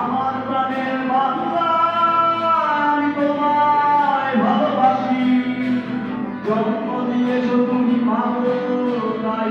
আমার প্রাণের বাংলা আমি তোমায় ভালোবাসি। জন্ম দিয়েছ তুমি ভালো তাই